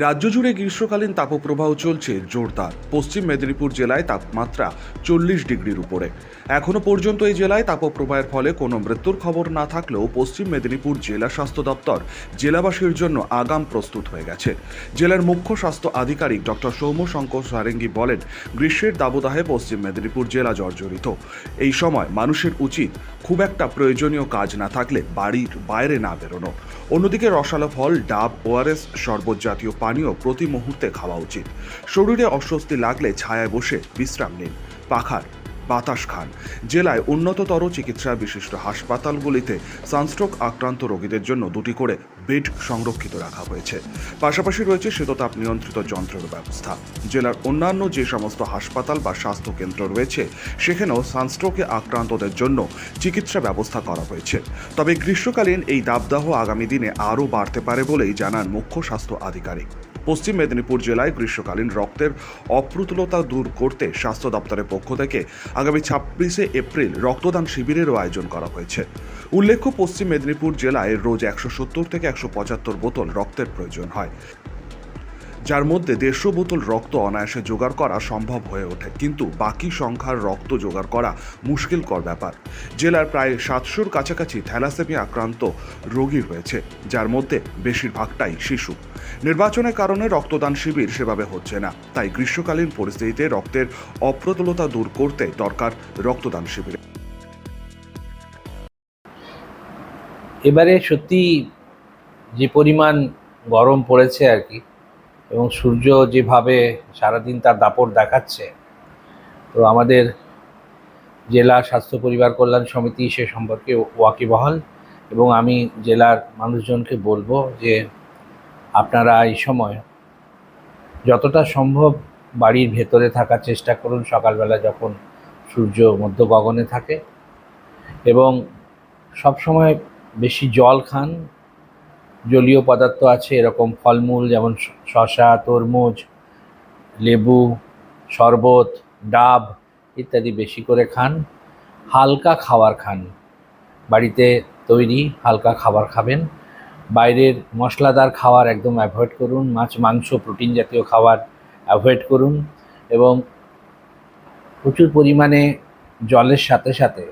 রাজ্য জুড়ে গ্রীষ্মকালীন তাপপ্রবাহ চলছে জোরদার। পশ্চিম মেদিনীপুর জেলায় তাপমাত্রা চল্লিশ ডিগ্রির উপরে। এখনও পর্যন্ত এই জেলায় তাপপ্রবাহের ফলে কোনো মৃত্যুর খবর না থাকলেও পশ্চিম মেদিনীপুর জেলা স্বাস্থ্য দপ্তর জেলাবাসীর জন্য আগাম প্রস্তুত হয়ে গেছে। জেলার মুখ্য স্বাস্থ্য আধিকারিক ডক্টর সৌম্য শঙ্কর সারেঙ্গি বলেন, গ্রীষ্মের দাবদাহে পশ্চিম মেদিনীপুর জেলা জর্জরিত। এই সময় মানুষের উচিত খুব একটা প্রয়োজনীয় কাজ না থাকলে বাড়ির বাইরে না বেরোনো। অন্যদিকে রসালো ফল, ডাব, ওআরএস, শরবত জাতীয় পানীয় প্রতি মুহূর্তে খাওয়া উচিত। শরীরে অস্বস্তি লাগলে ছায়ায় বসে বিশ্রাম নিন। পাখার বাতাস খান। জেলায় উন্নততর চিকিৎসা বিশিষ্ট হাসপাতালগুলিতে সানস্ট্রোক আক্রান্ত রোগীদের জন্য দুটি করে বেড সংরক্ষিত রাখা হয়েছে। পাশাপাশি রয়েছে শীততাপ নিয়ন্ত্রিত যন্ত্রের ব্যবস্থা। জেলার অন্যান্য যে সমস্ত হাসপাতাল বা স্বাস্থ্য কেন্দ্র রয়েছে, সেখানেও সানস্ট্রোকে আক্রান্তদের জন্য চিকিৎসা ব্যবস্থা করা হয়েছে। তবে গ্রীষ্মকালীন এই দাবদাহ আগামী দিনে আরও বাড়তে পারে বলেই জানান মুখ্য স্বাস্থ্য আধিকারিক। পশ্চিম মেদিনীপুর জেলায় গ্রীষ্মকালীন রক্তের অপ্রতুলতা দূর করতে স্বাস্থ্য দপ্তরের পক্ষ থেকে আগামী ছাব্বিশে এপ্রিল রক্তদান শিবিরেরও আয়োজন করা হয়েছে। উল্লেখ্য, পশ্চিম মেদিনীপুর জেলায় রোজ একশো সত্তর থেকে একশো পঁচাত্তর বোতল রক্তের প্রয়োজন হয়। যার মধ্যে দেড়শো বোতল রক্ত অনায়াসে জোগাড় করা সম্ভব হয়ে ওঠে। কিন্তু বাকি সংখ্যার রক্ত জোগাড় করা মুশকিলকর ব্যাপার। জেলার প্রায় সাতশোর কাছাকাছি থ্যালাসেমিয়া আক্রান্ত রোগী রয়েছে যার মধ্যে বেশিরভাগটাই শিশু। নির্বাচনের কারণে রক্তদান শিবির সেভাবে হচ্ছে না। তাই গ্রীষ্মকালীন পরিস্থিতিতে রক্তের অপ্রতুলতা দূর করতে দরকার রক্তদান শিবির। এবারে সত্যি যে পরিমাণ গরম পড়েছে আর কি এবং সূর্য যেভাবে সারাদিন তার দাপট দেখাচ্ছে, তো আমাদের জেলা স্বাস্থ্য পরিবার কল্যাণ সমিতি সে সম্পর্কে ওয়াকিবহাল এবং আমি জেলার মানুষজনকে বলব যে আপনারা এই সময় যতটা সম্ভব বাড়ির ভেতরে থাকার চেষ্টা করুন সকালবেলা যখন সূর্য মধ্য গগনে থাকে এবং সবসময় বেশি জল খান জলীয় পদার্থ আছে, এরকম ফলমূল যেমন শ- শসা, তরমুজ, লেবু, শরবত, ডাব ইত্যাদি বেশি করে খান। হালকা খাবার খান। বাড়িতে তৈরি হালকা খাবার খাবেন। বাইরের মশলাদার খাবার একদম অ্যাভয়েড করুন। মাছ, মাংস, প্রোটিন জাতীয় খাবার অ্যাভয়েড করুন এবং প্রচুর পরিমাণে জলের সাথে সাথে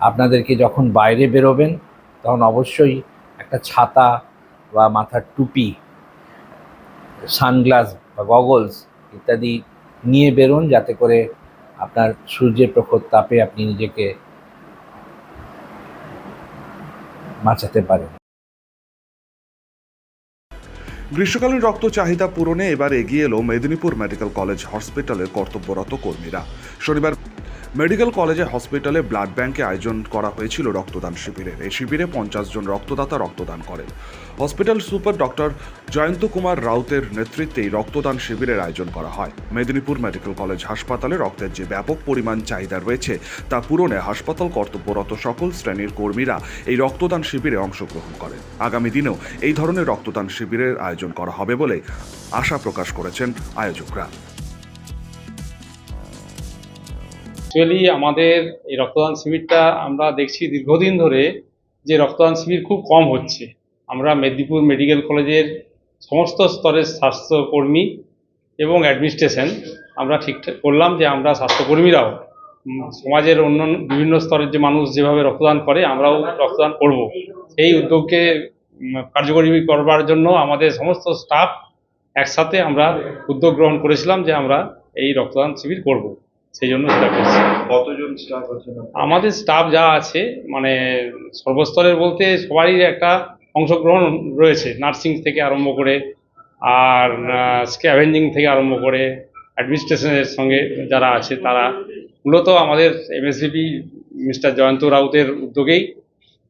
আপনাদেরকে যখন বাইরে বেরোবেন তখন অবশ্যই একটা ছাতা বা মাথার টুপি, সানগ্লাস বা গগলস ইত্যাদি নিয়ে বেরোন যাতে করে আপনার সূর্যের প্রখর তাপে আপনি নিজেকে বাঁচাতে পারেন। গ্রীষ্মকালীন রক্ত চাহিদা পূরণে এবার এগিয়ে এলো মেদিনীপুর মেডিকেল কলেজ হসপিটালের কর্তব্যরত কর্মীরা। শনিবার মেডিকেল কলেজে হসপিটালে ব্লাড ব্যাংকে আয়োজন করা হয়েছিল রক্তদান শিবিরের এই শিবিরে পঞ্চাশ জন রক্তদাতা রক্তদান করেন। Hospital super doctor Jayanta Kumar রাউতের নেতৃত্বে রক্তদান শিবিরের আয়োজন করা হয়। মেদিনীপুর মেডিকেল কলেজ হাসপাতালে রক্তের যে ব্যাপক পরিমাণ চাহিদা রয়েছে, তা পূরণে হাসপাতাল কর্তব্যরত সকল শ্রেণির কর্মীরা এই রক্তদান শিবিরে অংশগ্রহণ করেন। আগামী দিনেও এই ধরনের রক্তদান শিবিরের আয়োজন করা হবে বলে আশা প্রকাশ করেছেন আয়োজকরা। অ্যাকচুয়ালি আমাদের এই রক্তদান শিবিরটা আমরা দেখছি দীর্ঘদিন ধরে যে রক্তদান শিবির খুব কম হচ্ছে। আমরা মেদিনীপুর মেডিকেল কলেজের সমস্ত স্তরের স্বাস্থ্যকর্মী এবং অ্যাডমিনিস্ট্রেশন আমরা ঠিকঠাক করলাম যে আমরা স্বাস্থ্যকর্মীরাও সমাজের অন্য বিভিন্ন স্তরের যে মানুষ যেভাবে রক্তদান করে আমরাও রক্তদান করব। সেই উদ্যোগকে কার্যকরী করবার জন্য আমাদের সমস্ত স্টাফ একসাথে আমরা উদ্যোগ গ্রহণ করেছিলাম যে আমরা এই রক্তদান শিবির করব। সেই জন্য সেটা করছি। কতজন স্টাফ আছেন আমাদের স্টাফ যা আছে মানে সর্বস্তরের বলতে সবারই একটা অংশগ্রহণ রয়েছে নার্সিং থেকে আরম্ভ করে আর স্ক্যাভেঞ্জিং থেকে আরম্ভ করে অ্যাডমিনিস্ট্রেশনের সঙ্গে যারা আছে তারা। মূলত আমাদের এমএসডিপি মিস্টার জয়ন্ত রাউতের উদ্যোগেই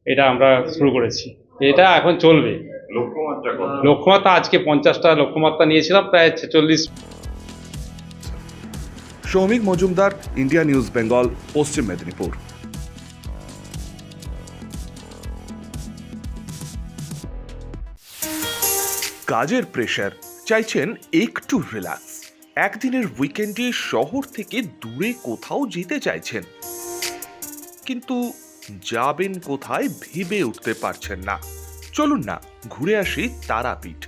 এটা আমরা শুরু করেছি। এটা এখন চলবে। লক্ষ্যমাত্রা লক্ষ্যমাত্রা আজকে পঞ্চাশটা লক্ষ্যমাত্রা নিয়েছিলাম প্রায় ছেচল্লিশ Soumik Majumdar India News Bengal Paschim Medinipur. কাজের প্রেশার চাইছেন একটু রিল্যাক্স একদিনের উইকেন্ডে শহর থেকে দূরে কোথাও যেতে চাইছেন। কিন্তু যাবেন কোথায় ভেবে উঠতে পারছেন না। চলুন না, ঘুরে আসি তারাপীঠ।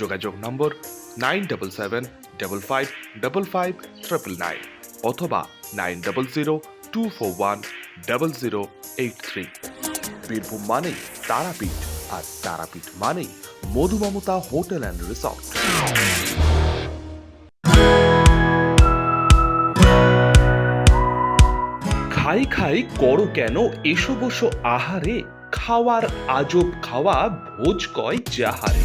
যোগাযোগ নম্বর nine double seven double five double five triple nine অথবা nine double zero two four one double zero eight three Birbhum মানেই তারাপীঠ, আর তারাপীঠ মানেই Madhu Mamata hotel and resort. খাই খাই করো কেন, এসো বসো আহারে, খাওয়ার আজব খাওয়া ভোজ কয় যাহারে।